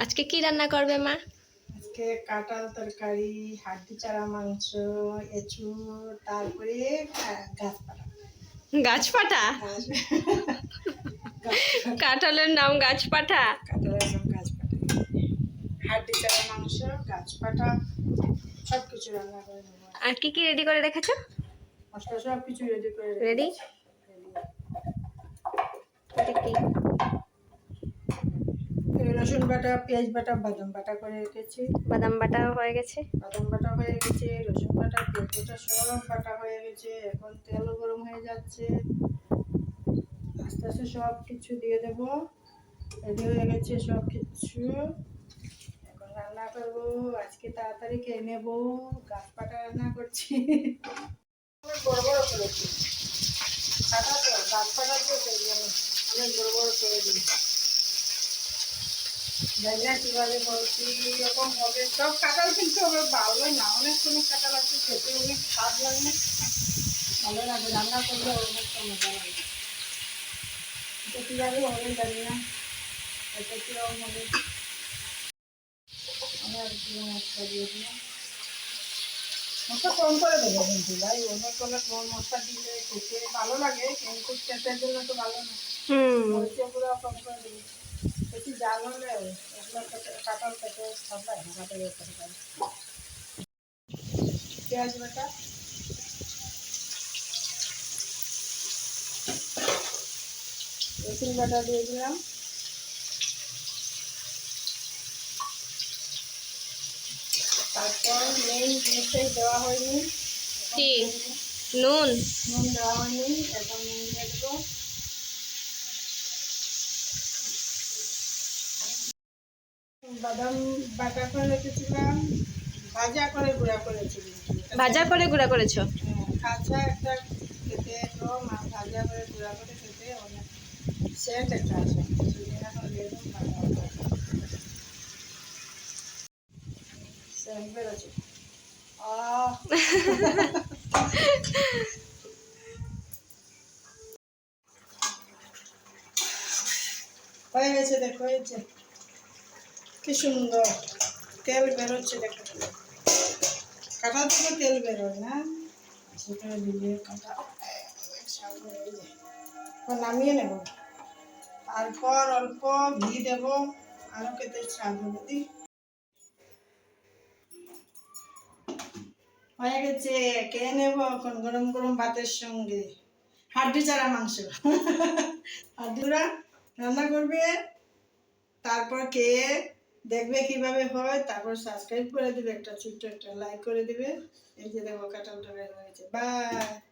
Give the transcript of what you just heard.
আজকে কি রান্না করবে মা? আজকে কাঁঠাল তরকারি হাড্ডি চারা মাংস এঁচুড় তারপরে গাছপালা। গাছপাটা কাঁঠালের নাম গাছপাটা কাঁঠালের নাম গাছপাটা হাড্ডি চারা মাংস গাছপাটা সব কিছু রান্না করে নেব। আর কি কি রেডি করে রেখেছো? মশলা সব কিছু রেডি করে রেডি এটা কি? এই রসুন বাটা পেঁয়াজ বাটা বাদাম বাটা করে রেখেছি। বাদাম বাটা হয়ে গেছে। বাদাম বাটা হয়ে গেছে রসুন বাটা পেঁয়াজ বাটা সব বাটা হয়ে গেছে এখন তেল গরম হয়ে যাচ্ছে। আস্তে আস্তে সব কিছু দিয়ে দেবো। রেডি হয়ে গেছে সব কিছু। এখন রান্না করব আজকে তাড়াতাড়ি খেয়ে নেব। গাছ পাটা রান্না করছি। বড় বড় করেছি। গাছ পাটা জন্য অনেক বড় বড় করে দিই জানি না কীভাবে বলছি হবে সব কাঁঠাল কিন্তু হবে ভালো না। অনেক কোনো কাঁঠাল আছে খেতে অনেক স্বাদ লাগে ভালো লাগে রান্না করলে অনেকটা মজা লাগে। এটা কীভাবে হবে জানি না। এটা কীরকম হবে? আমি মশলা দিয়ে দিলাম মশলা কম করে দেবো কিন্তু ভাই। অনেক অনেক মশলা দিলে খেতে ভালো লাগে কিন্তু খেতের জন্য তো ভালো না। হুম। মরিচের কম করে দিবি। জাল হলে কাঁঠাল খেতে সবাই হাঁকাতে যেতে পারে পেঁয়াজ বাটা রসুন বাটা দিয়ে দিলাম তারপর মেইন জিনিসটাই দেওয়া হয়নি কি নুন নুন দেওয়া হয়নি এখন নুন দিয়ে দেবো বাদাম বাটা করে রেখেছিলাম ভাজা করে গুঁড়া করেছিলাম। ভাজা করে গুঁড়া করেছ? কাঁচা একটা খেতে আর ভাজা করে গুঁড়া করে খেতে অনেক সেট একটা আহ! হয়ে গেছে দেখো হয়েছে। কি সুন্দর। তেল বেরোচ্ছে দেখো। কাঁটা থেকে তেল বেরোয় না? সেটা নামিয়ে নেব। তারপর অল্প ঘি দেব আরও কেটে স্বাদ হবে দি। হয়ে গেছে। কে নেব এখন গরম গরম ভাতের সঙ্গে। হাড্ডি চারা মাংস। হাড্ডিরা রান্না করবে, তারপর খেয়ে দেখবে কীভাবে হয়, তারপর সাবস্ক্রাইব করে দিবে, একটা ছোট্ট একটা লাইক করে দিবে। এই যে দেখো, কাঁঠালটা বের হয়েছে। বাই